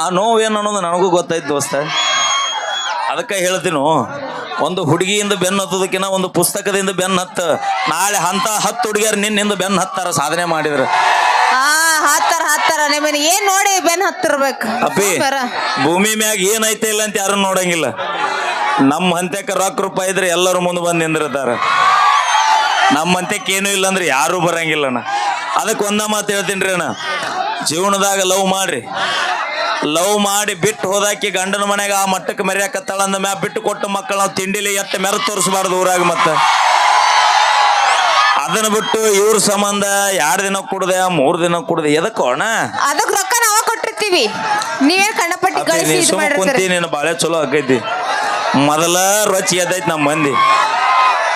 ಆ ನೋವೇನು ಅನ್ನೋದು ನನಗೂ ಗೊತ್ತಾಯ್ತು ದೋಸ್ತ. ಅದಕ್ಕೆ ಹೇಳ್ತೀನು ಒಂದು ಹುಡುಗಿಯಿಂದ ಬೆನ್ನು ಹತ್ತೋದಕ್ಕಿಂತ ಒಂದು ಪುಸ್ತಕದಿಂದ ಬೆನ್ನು ಹತ್ತ ನಾಳೆ ಅಂತ ಹತ್ತು ಹುಡುಗಿಯರು ನಿನ್ನಿಂದ ಬೆನ್ನು ಹತ್ತಾರ ಸಾಧನೆ ಮಾಡಿದ್ರು. ಆ ಹತ್ತಾರ ಹತ್ತಾರ ನಿಮ್ಮನ್ನ ಏನ್ ನೋಡಿ ಬೆನ್ ಹತ್ತಿರ್ಬೇಕು. ಅಪ್ಪಿ ಭೂಮಿ ಮ್ಯಾಗ ಏನೈತೆ ಇಲ್ಲ ಅಂತ ಯಾರು ನೋಡಂಗಿಲ್ಲ. ನಮ್ಮ ಹಂತಕ್ಕೆ ರೊಕ್ಕ ರೂಪಾಯಿ ಇದ್ರೆ ಎಲ್ಲರೂ ಮುಂದೆ ಬಂದು ನಿಂದಿರ್ತಾರ. ನಮ್ಮ ಹಂತಕ್ಕೆ ಏನೂ ಇಲ್ಲ ಅಂದ್ರೆ ಯಾರೂ ಬರಂಗಿಲ್ಲ ಅದಕ್ಕೆ ಒಂದ ಮಾತು ಹೇಳ್ತೀನಿ ರೀ ಅಣ್ಣ. ಜೀವನದಾಗ ಲವ್ ಮಾಡ್ರಿ. ಲವ್ ಮಾಡಿ ಬಿಟ್ಟು ಹೋದಾಕಿ ಗಂಡನ ಮನೆಗೆ ಆ ಮಟ್ಟಕ್ಕೆ ಮೆರೆಯಾಕತ್ತಾಳ ಅಂದ ಮ್ಯಾ ಬಿಟ್ಟು ಕೊಟ್ಟು ಮಕ್ಕಳು ನಾವು ತಿಂಡಿಲಿ ಎತ್ತ ಮೆರ ತೋರಿಸಬಾರ್ದು ಊರಾಗ ಮತ್ತೆ. ಅದನ್ನ ಬಿಟ್ಟು ಇವ್ರ ಸಂಬಂಧ ಎರಡು ದಿನ ಕುಡ್ದೆ ಮೂರು ದಿನ ಕುಡ್ದೆ ಎದಕ್ಕೋಣ ಅದಕ್ಕೆ ಅದಕ್ ರೊಕ್ಕ ನಾವ ಕೊಟ್ಟಿರ್ತೀವಿ. ನೀವೇ ಕಣ್ಣಪಟ್ಟಿ ಅಪ್ಪಿ, ಕಳಿಸಿ ನೀ ಇದು ಸುಮ್ಮ ಕುಂತಿ ನೀನು ಬಾಳೆ ಚಲೋ ಆಕೈತಿ ಮೊದಲ ರುಚಿ ಎದ್ದೈತಿ ನಮ್ಮ ಮಂದಿ.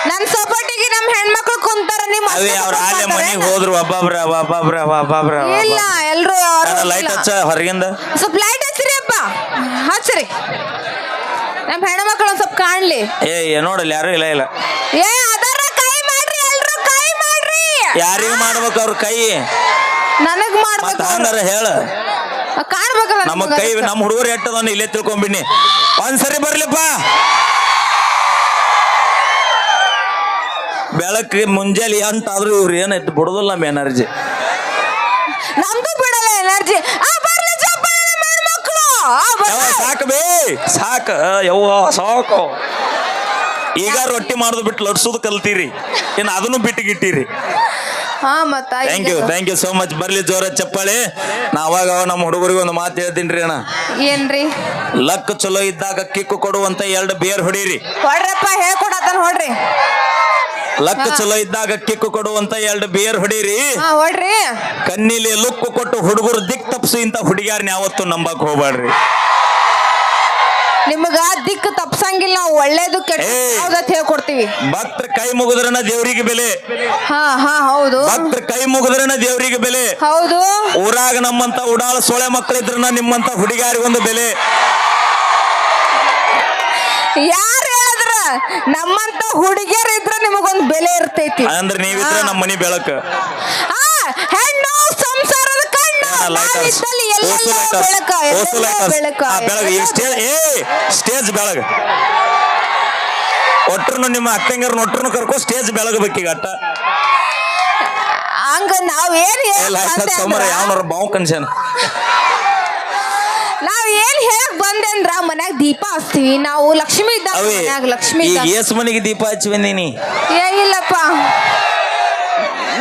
ನನ್ ಸಪೋರ್ಟಿಗೆ ನಮ್ ಹೆಣ್ಮಕ್ಳು ಕುಂತಾರ ನಿಮ್ ಅವೇ ಅವ್ರ ಆಲೆ ಮನೆಗೆ? ಹೋದ್ರು ಒಬ್ಬೊಬ್ರ ಒಬ್ಬೊಬ್ರ ಒಬ್ಬೊಬ್ರ ಇಲ್ಲ ಎಲ್ರು ಲೈಟ್. ಹಚ್ಚ ಹೊರಗಿಂದ? ಸ್ವಲ್ಪ ಲೈಟ್ ಹಚ್ಚ್ರಿ ಅಪ್ಪ. ಹಚ್ಚ್ರಿ. ನಮ್ ಹೆಣ್ಮಕ್ಳು ಒಂದ್ ಸ್ವಲ್ಪ ಕಾಣ್ಲಿ. ಏ ನೋಡಲ್ಲ ಯಾರು ಇಲ್ಲ ಇಲ್ಲ. ಏ ಅದರ ಕೈ ಮಾಡ್ರಿ ಎಲ್ರು ಕೈ ಮಾಡ್ರಿ. ಯಾರಿಗ ಮಾಡ್ಬೇಕು ಅವ್ರ ಕೈ? ನನಗ್ ಮಾಡ್ಬೇಕು ಹಂಗಾರ ಹೇಳ. ಕಾಣ್ಬೇಕಲ್ಲ ನಮ್ಮ ಕೈ ನಮ್ ನಮ್ಮ ಹುಡುಗರು ಎಟ್ಟದನ್ನ ಇಲ್ಲೇ ತಿಳ್ಕೊಂಬಿನಿ ಒಂದ್ಸರಿ ಬರ್ಲಿಪ್ಪ. ಬೆಳಗ್ಗೆ ಮುಂಜಾನೆ ಆದ್ರೂ ಇವ್ರು ಏನಾಯ್ತು? ಬಿಡುದಿಲ್ಲ ನಮ್ಮ ಎನರ್ಜಿ. ನಮ್ದು ಬಿಡಲ್ಲ ಎನರ್ಜಿ. ಬರ್ಲಿ. ಸಾಕು ಯವ್ವ ಸಾಕು. ಈಗ ರೊಟ್ಟಿ ಮಾಡೋದು ಬಿಟ್ಟು ಲಟ್ಸೋದು ಕಲ್ತೀರಿ. ಇನ್ನು ಅದನ್ನು ಬಿಟ್ಟು ಗಿಟ್ಟಿರಿ ಹಾ ಮತ್ತ thank you thank you so much ಬರ್ಲಿ ಜೋರ ಚಪ್ಪಾಳಿ. ನಾ ಅವಾಗ ಅವಾಗ ನಮ್ಮ ಹುಡುಗರಿಗೆ ಒಂದು ಮಾತು ಹೇಳ್ತೀನಿ ರೀ ಅಣ್ಣ. ಏನ್ರಿ? ಲಕ್ ಚಲೋ ಇದ್ದಾಗ ಕಿಕ್ಕು ಕೊಡುವಂತ ಎರಡು ಬೇರ್ ಹೊಡೀರಿ. ಹೊಡ್ರಪ್ಪ ಹೇಳ್ಕೊಡತನ ಹೊಡ್ರಿ. ಲಕ್ ಚಲೋ ಇದ್ದಾಗ ಕಿಕ್ಕು ಕೊಡುವಂತ ಎರಡು ಬೇರ್ ಹೊಡೀರಿ. ಹಾ ಹೊಡ್ರಿ. ಕಣ್ಣಿಲಿ ಲುಕ್ಕು ಕೊಟ್ಟು ಹುಡುಗರು ದಿಕ್ ತಪ್ಸು ಇಂತ ಹುಡುಗಿಯಾರ್ನ ಯಾವತ್ತು ನಂಬಕ್ ಹೋಗ್ಬೇಡ್ರಿ ನಿಮಗ ದಿಕ್ಕು ತಪ್ಸಂಗಿಲ್ಲ ನಾವು ಒಳ್ಳೇದು ಕೆಟ್ಟ ಏಯ್. ಯಾವ್ದತ್ ಹೇಳ್ಕೊಡ್ತೀವಿ. ಭಕ್ತರ ಕೈ ಮುಗಿದ್ರನ ದೇವರಿಗೆ ಬೆಲೆ. ಹಾ ಹಾ ಹೌದು. ಭಕ್ತರ ಕೈ ಮುಗಿದ್ರನ ದೇವರಿಗೆ ಬೆಲೆ. ಹೌದು. ಊರಾಗ ನಮ್ಮಂತ ಉಡಾಳ ಸೊಳೆ ಮಕ್ಕಳಿದ್ರನ ನಿಮ್ಮಂತ ಹುಡುಗಿಯಾರಿಗೊಂದು ಬೆಲೆ. ಯಾರು ನಮ್ಮಂತ ಹುಡುಗಿಯರ್ ಇದ್ರ ನಿಮಗೊಂದ್ ಬೆಲೆ ಇರ್ತೈತಿ. ಅಂದ್ರೆ ನೀವಿದ್ರ ನಮ್ಮ ಮನಿ ಬೆಳಕ. ಆ, ಹೆಣ್ಣು ಸಂಸಾರದ ಕಣ್ಣು. ನಾವಿದ್ದಲ್ಲಿ ಎಲ್ಲೆಲ್ಲೋ ಬೆಳಕ ಎಲ್ಲೆಲ್ಲೋ ಬೆಳಕ. ಸ್ಟೇಜ್ ಏ ಸ್ಟೇಜ್ ಬೆಳಗ. ಒಟ್ರು ನಿಮ್ಮ ಅಕ್ಕಂಗರ್ ಒಟ್ರು ಕರ್ಕೊ ಸ್ಟೇಜ್ ಬೆಳಗಬೇಕೀಗ ಅಟ್ಟ. ಹಂಗ ನಾವೇನ್ ಯಾವ ಬಾವು ಕನ್ಸೇನ ನಾವ್ ಏನ್ ಹೇಳಕ್ ಬಂದೆ ಅಂದ್ರ ಮನ್ಯಾಗ ದೀಪ ಹಚ್ತೀವಿ. ನಾವು ಲಕ್ಷ್ಮಿ ಇದ್ದಾಗ ಅವೇ ಮನ್ಯಾಗ ಲಕ್ಷ್ಮಿ ಈಗ ಇದ್ದಾಗ ಏಸ್ ಮನೆಗೆ ದೀಪ ಹಚ್ಚಿ ಬಂದೀನಿ. ಏ ಇಲ್ಲಪ್ಪ.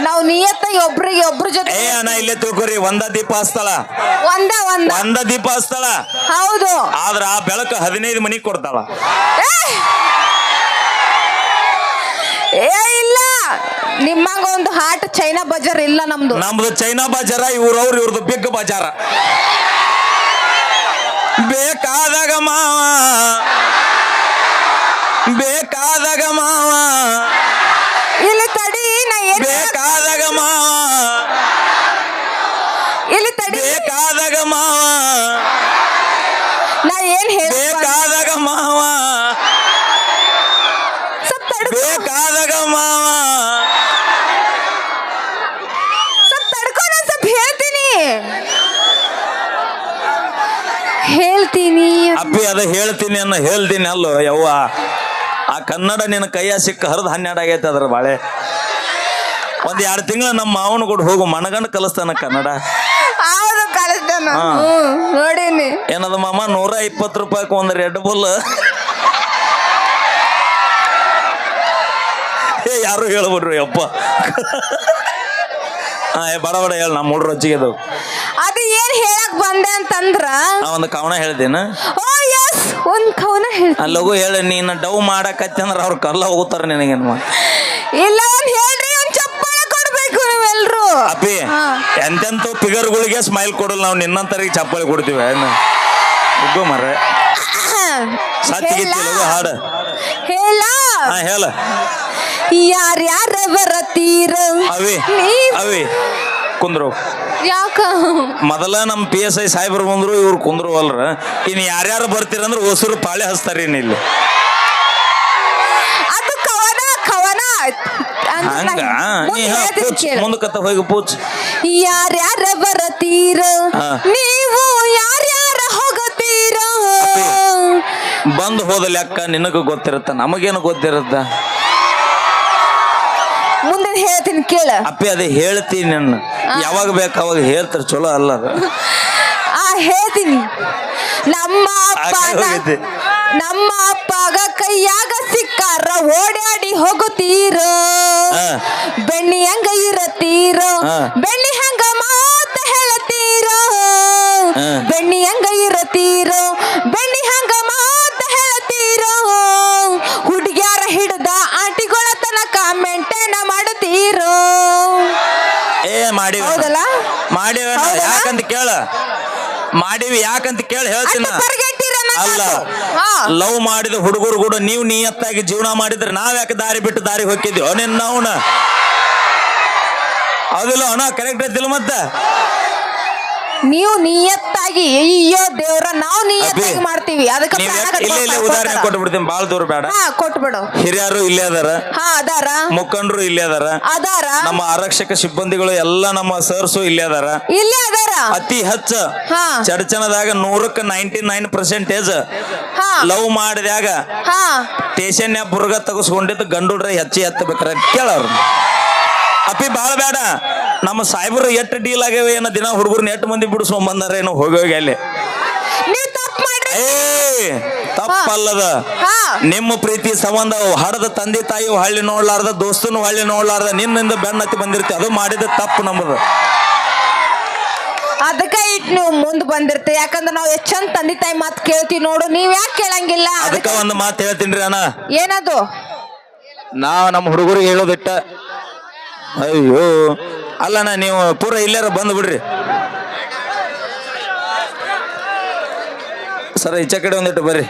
ನಾವ್ ನಿಯತ್ತಾಗಿ ಒಬ್ರಿಗೆ ಒಬ್ರ ಜೊತೆ ಏ ಅಣ್ಣ ಇಲ್ಲೇ ತಿಳ್ಕೊರಿ ಒಂದ ದೀಪ ಹಚ್ತಾಳ. ಒಂದ ಒಂದ. ಒಂದ ದೀಪ ಹಚ್ತಾಳ. ಹೌದು. ಆದ್ರ ಆ ಬೆಳಕು ಹದಿನೈದು ಮನಿ ಕೊಡ್ತಾಳ. ಏ! ಏ ಇಲ್ಲ. ನಿಮ್ಮಂಗ ಒಂದು ಹಾಟ್ ಚೈನಾ ಬಜಾರ್ ಇಲ್ಲ ನಮ್ದು. ನಮ್ದು ಚೈನಾ ಬಜಾರ ಇವ್ರವ್ರು ಇವ್ರದ್ದು ಬಿಗ್ ಬಜಾರ ಬೇಕಾದಾಗ ಮಾವ. ಬೇಕಾದಾಗ ಮಾವ. ಇಲ್ಲಿ ತಡಿ ನಾ ಹೇಳಕ್- ಬೇಕಾದಾಗ ಮಾವ ಇಲ್ಲಿ ತಡಿ ಬೇಕಾದಾಗ ಮಾವ ನಾ ಏನ್ ಹೇಳ ಬೇಕಾದಾಗ ಮಾವ ಸ್ವಲ್ಪ ತಡ್ಕೊ ಬೇಕಾದಾಗ ಮಾವ ಸ್ವಲ್ಪ ತಡ್ಕೊ ನಾನ್ ಸ್ವಲ್ಪ ಹೇಳ್ತೀನಿ ಹೇಳ್ತೀನಿ ಅಪ್ಪಿ ಅದ ಹೇಳ್ತೀನಿ ಅನ್ನ ಹೇಳ್ತೀನಿ ಅಲ್ಲೋ ಯವ್ವ. ಆ ಕನ್ನಡ ನಿನ್ನ ಕೈಯ ಸಿಕ್ಕ ಹರಿದ ಹನ್ನೆರಡು ಆಗೈತೆ ಅದ್ರ ಬಾಳೆ. ಒಂದ್ ಎರಡು ತಿಂಗಳ ನಮ್ಮ ಮಾವನ ಕೂಡ ಹೋಗು ಮನಗಂಡು ಕಲಿಸ್ತಾನ ಕನ್ನಡ. ನೋಡೀನಿ. ಏನದ ಮಾಮ ನೂರ ಇಪ್ಪತ್ತು ರೂಪಾಯಿಗೆ ಒಂದು ರೆಡ್ ಬುಲ್ ಏ ಯಾರು ಹೇಳ್ಬಿಡ್ರಿ ಅಪ್ಪ ಹಾ ಬಡ ಬಡ ಹೇಳ ನಮ್ಮ ಹುಡ್ರು ರೊಚ್ಚಿಗೆ ಏನ್ ಬಂದೆ ಅಂತಂದ್ರ? ನಾ ಒಂದು ಕವನ ಹೇಳ್ದೇನ. ಓ ಎಸ್ ಒಂದ್ ಕವನ ಹೇಳ್ತೀನಿ. ಆ ಲಘು ಹೇಳಿ ನೀನು ಡವ್ ಮಾಡಕತ್ತಿ ಅಂದ್ರೆ ಅವ್ರು ಕಲ್ಲ ಹೋಗುತ್ತಾರ ನಿನಗೇನು ಇಲ್ಲ ಒಂದ್ ಹೇಳ್ರಿ ಒಂದ್ ಕೊಡಬೇಕು ಕೊಡ್ಬೇಕು ನೀವೆಲ್ರು. ಅಪ್ಪಿ ಹಾ. ಎಂತೆಂತ ಫಿಗರ್ಗಳಿಗೆ ಸ್ಮೈಲ್ ಕೊಡಲ್ಲ ನಾವು ನಿನ್ನಂತರಿಗೆ ಚಪ್ಪಲಿ ಕೊಡ್ತೀವಿ ಉಗ್ಗು ಮರ ಸತ್ತಿಗಿತ್ತಿ ಲಘು ಹಾಡು. ಹೇಳ. ಹಾ ಹೇಳ. ಯಾರ್ಯಾರ ಬರತೀರ? ಅವಿ ಅವೇ ಅವಿ. ಕುಂದ್ರು. ಯಾಕ? ಮೊದಲ ನಮ್ಮ ಪಿ ಎಸ್ ಐ ಸಾಹೇಬ್ರು ಬಂದ್ರು ಇವ್ರು ಕುಂದ್ರು ಅಲ್ರ. ಇನ್ ಯಾರ್ಯಾರು ಬರ್ತೀರಂದ್ರೆ ಹೊಸರು ಪಾಳೆ ಹಚ್ತಾರ ಇಲ್ಲಿ. ಅದು ಕವನ ಕವನ. ಅಂತ ಹಂಗ? ನಾ ಮುಂದೆ ಹಾ, ಹೇಳ್ತೀನಿ ಪೂಚ್ ಕೇಳು. ಮುಂದಕ್ಕತ್ತ ಹೋಗಿ ಪೂಚ್ ಯಾರ್ಯಾರ ಬರತೀರ? ಹಾ. ನೀವು ಯಾರ್ಯಾರ ಬಂದು ಹೋದ ಲೆಕ್ಕ ನಿನಗೂ ಗೊತ್ತಿರುತ್ತ ನಮಗೇನು ಗೊತ್ತಿರುತ್ತ? ಮುಂದೆ ಹೇಳ್ತೀನಿ ಕೇಳ. ಅಪ್ಪಿ ಅದೇ ಹೇಳ್ತೀನಿ ನನ್ನ. ಯಾವಾಗ ಬೇಕು ಅವಾಗ ಹೇಳ್ತಾರೆ ಚಲೋ ಅಲ್ಲ ಅದು. ಆ ಹೇಳ್ತೀನಿ. ನಮ್ಮ ಅಪ್ಪನ ಹೋಗೈತೆ. ನಮ್ಮ ಅಪ್ಪಾಗ ಕೈಯಾಗ ಸಿಕ್ಕಾರ ಓಡಾಡಿ ಹೋಗುತ್ತೀರೋ? ಹಾ. ಬೆಣ್ಣಿ ಹಂಗ ಇರತ್ತೀರೋ? ಹಾ. ಬೆಣ್ಣಿ ಹಂಗ ಮಾತ ಹೇಳತ್ತೀರೋ? ಹಾ. ಬೆಣ್ಣಿ ಹಂಗ ಇರತ್ತೀರೋ? ಬೆಣ್ಣಿ ಹಂಗ ಮಾಡುತ್ತೀರೋ ಏ ಮಾಡಿ ಹೌದಲ್ಲ? ಮಾಡಿವಿ ಯಾಕಂತ ಕೇಳ? ಮಾಡಿವಿ ಯಾಕಂತ ಕೇಳಿ ಹೇಳ್ತೀನ ಅಲ್ಲ ಲವ್ ಮಾಡಿದ ಹುಡುಗರು ಕೂಡ ನೀವು ನಿಯತ್ತಾಗಿ ಜೀವನ ಮಾಡಿದ್ರೆ ನಾವ್ ಯಾಕೆ ದಾರಿ ಬಿಟ್ಟು ದಾರಿ ಹೋಗಿದ್ವಿ ನಿನ್ನ ಅವನ. ಹೌದಿಲ್ಲ ಅವನ ಕರೆಕ್ಟ್ ಐತಿಲ್ಲ ಮತ್ತೆ? ನೀವು ನಿಯತ್ತಾಗಿ ಅಯ್ಯೋ ದೇವ್ರ ನಾವು ನಿಯತ್ತಾಗಿ ಮಾಡ್ತೀವಿ. ಅದಕ್ಕೆ ನೀವ್ ಪ್ರಾಣ ಯಾಕ್- ಇಲ್ಲೇ ಇಲ್ಲೇ ಉದಾಹರಣೆ. ಕೊಟ್ಟು ಬಿಡ್ತೀನಿ ಬಾಳ ದೂರ ಬೇಡ. ಹಾ ಕೊಟ್ಬಿಡು. ಹಿರಿಯರು ಇಲ್ಲೇ ಅದಾರ. ಹಾ ಅದಾರ. ಮುಖಂಡರು ಇಲ್ಲೇ ಅದಾರ. ಅದಾರ. ನಮ್ಮ ಆರಕ್ಷಕ ಸಿಬ್ಬಂದಿಗಳು ಎಲ್ಲ ನಮ್ಮ ಸರ್ಸು ಇಲ್ಲೇ ಅದಾರ. ಇಲ್ಲೇ ಅದಾರ. ಅತಿ ಹೆಚ್ಚ. ಹಾ. ನೂರಕ್ಕ ನೂರಕ್ಕೆ ನೈಂಟಿ ನೈನ್ ಪರ್ಸೆಂಟೇಜ್ ಹಾ. ಲವ್ ಮಾಡಿದಾಗ ಹಾ. ಸ್ಟೇಷನ್ ಬುರ್ಗ ತಗಸ್ಕೊಂಡಿದ್ದು ಗಂಡುಡ್ರೆ ಹೆಚ್ಚಿ ಹತ್ತಬೇಕ್ರ ಕೇಳವ್ರು ಅಪ್ಪಿ ಬಾಳ ಬೇಡ. ನಮ್ಮ ಸಾಹೇಬರು ಎಟ್ಟು ಡೀಲ್ ಆಗ್ಯಾವ ಏನೋ ದಿನ ಹುಡುಗರ್ನ ಎಟ್ಟು ಮಂದಿ ಬಿಡಿಸ್ಕೊಂಡ್ ಬಂದಾರ ಏನೋ ಹೋಗಿ ಹೋಗಿ ಅಲ್ಲಿ ಏ ತಪ್ಪಲ್ಲದ. ನಿಮ್ಮ ಪ್ರೀತಿ ಸಂಬಂಧ ಹಡದ ತಂದೆ ತಾಯಿ ಹಳ್ಳಿ ನೋಡ್ಲಾರ್ದ ದೋಸ್ತನು ಹಳ್ಳಿ ನೋಡ್ಲಾರ್ದ ನಿನ್ನಿಂದ ಬೆನ್ನತ್ತಿ ಬಂದಿರ್ತಿ ಅದು ಮಾಡಿದ ತಪ್ಪು ನಮ್ಮದು ಅದಕ್ಕ ಇಟ್ ನೀವು ಮುಂದ್ ಬಂದಿರ್ತೇವೆ ಯಾಕಂದ್ರೆ ನಾವು ಎಷ್ಟ್ ಚಂದ ತಂದೆ ತಾಯಿ ಮಾತು ಕೇಳ್ತೀವಿ ನೋಡು ನೀವ್ ಯಾಕೆ ಕೇಳಂಗಿಲ್ಲ? ಅದಕ್ಕ ಒಂದು ಮಾತು ಹೇಳ್ತೀನಿ ಅಣ್ಣ. ಏನದು? ನಾವು ನಮ್ಮ ಹುಡುಗರಿಗೆ ಹೇಳೋದಿಟ್ಟ ಅಯ್ಯೋ ಅಲ್ಲಣ್ಣ, ನೀವು ಪೂರ ಇಲ್ಲಾರ ಬಂದು ಬಿಡ್ರಿ. ಸರ್, ಈಚೆ ಕಡೆ ಒಂದಿಟ್ಟು ಬರ್ರಿ.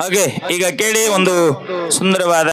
ಹಾಗೆ, ಈಗ ಕೇಳಿ ಒಂದು ಸುಂದರವಾದ